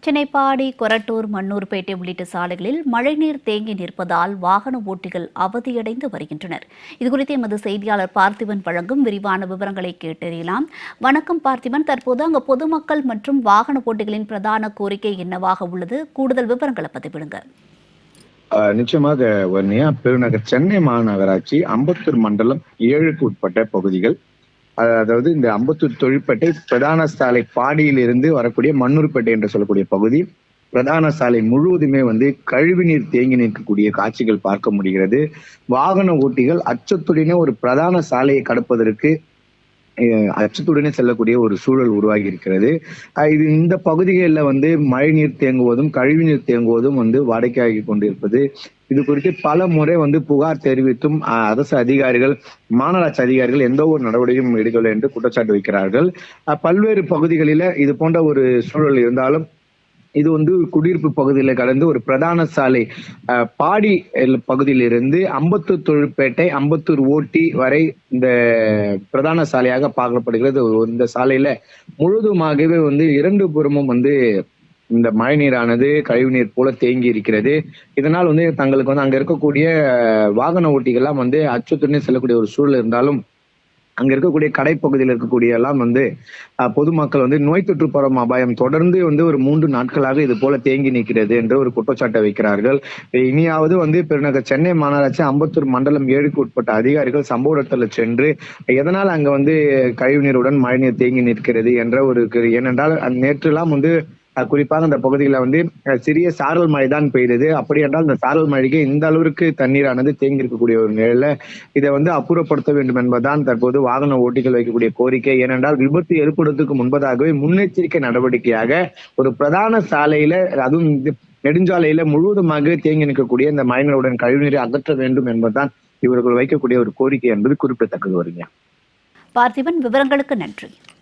சென்னை பாடி கொரட்டூர் மண்ணூர்பேட்டை உள்ளிட்ட சாலைகளில் மழைநீர் தேங்கி நிற்பதால் வாகன ஓட்டிகள் அவதியடைந்து வருகின்றனர். இதுகுறித்து எமது செய்தியாளர் பார்த்திபன் வழங்கும் விரிவான விவரங்களை கேட்டறியலாம். வணக்கம் பார்த்திபன். தற்போது அங்கு பொதுமக்கள் மற்றும் வாகன ஓட்டிகளின் பிரதான கோரிக்கை என்னவாக உள்ளது? கூடுதல் விவரங்களை பதிவிடுங்க. ஆஹ் நிச்சயமாக வர்ணியா பெருநகர் சென்னை மாநகராட்சி அம்பத்தூர் மண்டலம் ஏழுக்கு உட்பட்ட பகுதிகள் அதாவது இந்த அம்பத்தூர் தொழிற்பேட்டை பிரதான சாலை பாடியிலிருந்து வரக்கூடிய மண்ணூர்பேட்டை என்று சொல்லக்கூடிய பகுதி பிரதான சாலை முழுவதுமே வந்து கழிவுநீர் தேங்கி நிற்கக்கூடிய காட்சிகள் பார்க்க முடிகிறது. வாகன ஓட்டிகள் அச்சத்துடனே ஒரு பிரதான சாலையை கடப்பதற்கு அஹ் அச்சத்துடனே செல்லக்கூடிய ஒரு சூழல் உருவாகி இருக்கிறது அஹ் இது இந்த பகுதிகளில் வந்து மழைநீர் தேங்குவதும் கழிவுநீர் தேங்குவதும் வந்து வாடிக்கையாகி கொண்டிருப்பது. இது குறித்து பல முறை வந்து புகார் தெரிவித்தும் அரசு அதிகாரிகள் மாநகராட்சி அதிகாரிகள் எந்த ஒரு நடவடிக்கையும் எடுக்கவில்லை என்று குற்றச்சாட்டு வைக்கிறார்கள். பல்வேறு பகுதிகளில இது போன்ற ஒரு சூழல் இருந்தாலும் இது வந்து குடியிருப்பு பகுதியில கடந்து ஒரு பிரதான சாலை பாடி பகுதியில் பகுதியிலிருந்து அம்பத்தூர் தொழிற்பேட்டை அம்பத்தூர் ஓட்டி வரை இந்த பிரதான சாலையாக பார்க்கப்படுகிறது. இந்த சாலையில முழுதுமாகவே வந்து இரண்டு புறமும் வந்து இந்த மழைநீரானது கழிவுநீர் போல தேங்கி இருக்கிறது. இதனால் வந்து தங்களுக்கு வந்து அங்க இருக்கக்கூடிய வாகன ஓட்டிகள்லாம் வந்து அச்சத்துடனே செல்லக்கூடிய ஒரு சூழல் இருந்தாலும் அங்க இருக்கக்கூடிய கடைப்பகுதியில் இருக்கக்கூடிய எல்லாம் வந்து பொதுமக்கள் வந்து நோய் தொற்று பரவும் அபாயம் தொடர்ந்து வந்து ஒரு மூன்று நாட்களாக இது போல தேங்கி நிற்கிறது என்று ஒரு குற்றச்சாட்டை வைக்கிறார்கள். இனியாவது வந்து பெருநகர் சென்னை மாநகராட்சி அம்பத்தூர் மண்டலம் ஏழுக்கு உட்பட்ட அதிகாரிகள் சம்பவ இடத்துல சென்று எதனால் அங்க வந்து கழிவுநீருடன் மழைநீர் தேங்கி நிற்கிறது என்ற ஒரு ஏனென்றால் அந்த நேற்றுலாம் வந்து குறிப்பாக அந்த பகுதிகளில் வந்து சிறிய சாரல் மழை தான் பெய்தது. அப்படி என்றால் இந்த சாரல் மழைக்கு இந்த அளவிற்கு தண்ணீரானது தேங்கி இருக்கக்கூடிய ஒரு நிலையில இதை வந்து அப்புறப்படுத்த வேண்டும் என்பதுதான் தற்போது வாகன ஓட்டிகள் வைக்கக்கூடிய கோரிக்கை. ஏனென்றால் விபத்து ஏற்படுவதற்கு முன்பதாகவே முன்னெச்சரிக்கை நடவடிக்கையாக ஒரு பிரதான சாலையில அதுவும் நெடுஞ்சாலையில முழுவதுமாக தேங்கி நிற்கக்கூடிய இந்த மழைநீருடன் கழிவுநீரை அகற்ற வேண்டும் என்பதுதான் இவர்கள் வைக்கக்கூடிய ஒரு கோரிக்கை என்பது குறிப்பிடத்தக்கது. வருங்க. பார்த்திபன் விவரங்களுக்கு நன்றி.